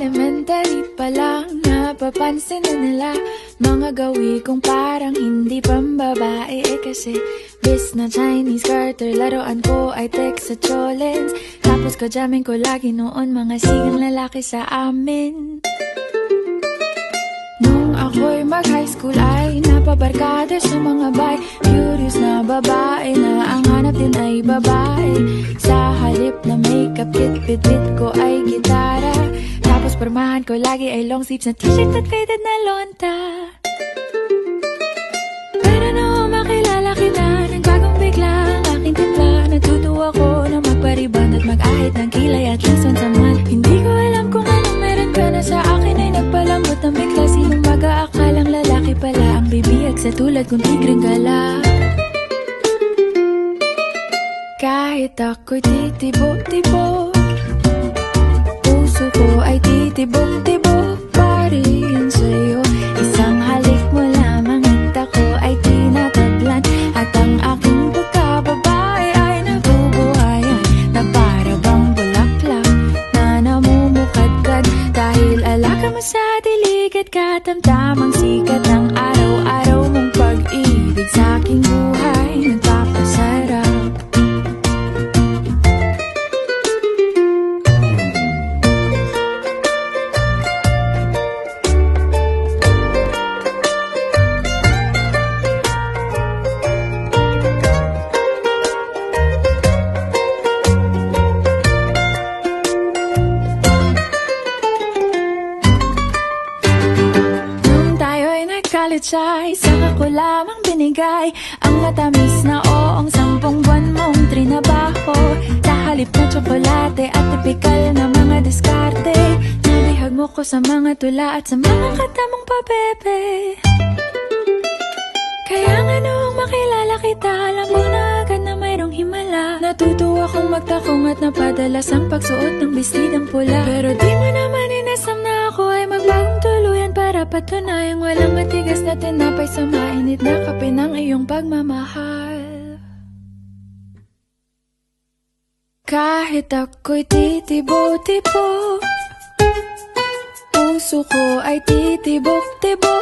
Elementary pa lang Napapansin na nila. Mga gawi kong parang hindi pambabae. Eh kasi bis na Chinese garter Laruan ko ay text sa cholens Tapos ko jamming ko lagi noon Mga sigang lalaki sa amin. Nung ako'y mag-high school ay napabarkada sa mga bay Curious na babae na ang hanap din ay babae. Sa halip na makeup kit, bit-bit ko ay gitara Tapos pormahan ko lagi ay long sleeves na t-shirt at faded na lonta. Pero nung makilala kita, nagbagong bigla ang aking timpla. Natutuwa ko na magpariban at mag-ahit ng kilay at lesson sa man. Hindi ko alam kung anong meron ka na sa akin ay nagpalambot ng bigla. Sinong mag-aakalang lalaki pala ang bibiyag sa tulad kong tigreng gala? Kahit ako'y titibok-tibok sa dilig at katamtamang sikat ay Saka ko lamang binigay. Ang matamis na oong Sampung buwan mong trinabaho. Sa halip na tsokolate At tipikal na mga diskarte. Nabihag mo ko sa mga tula At sa mga katamong pabebe Kaya nga noong makilala kita Alam mo na agad na mayroong himala. Natutuwa kong magtakong at napadalas Ang pagsuot ng bestidang pula. Pero di mo naman patunayang walang matigas na tinapay Sa mainit na kape ng iyong pagmamahal. Kahit ako'y titibo-tibo Puso ko ay titibok-tibok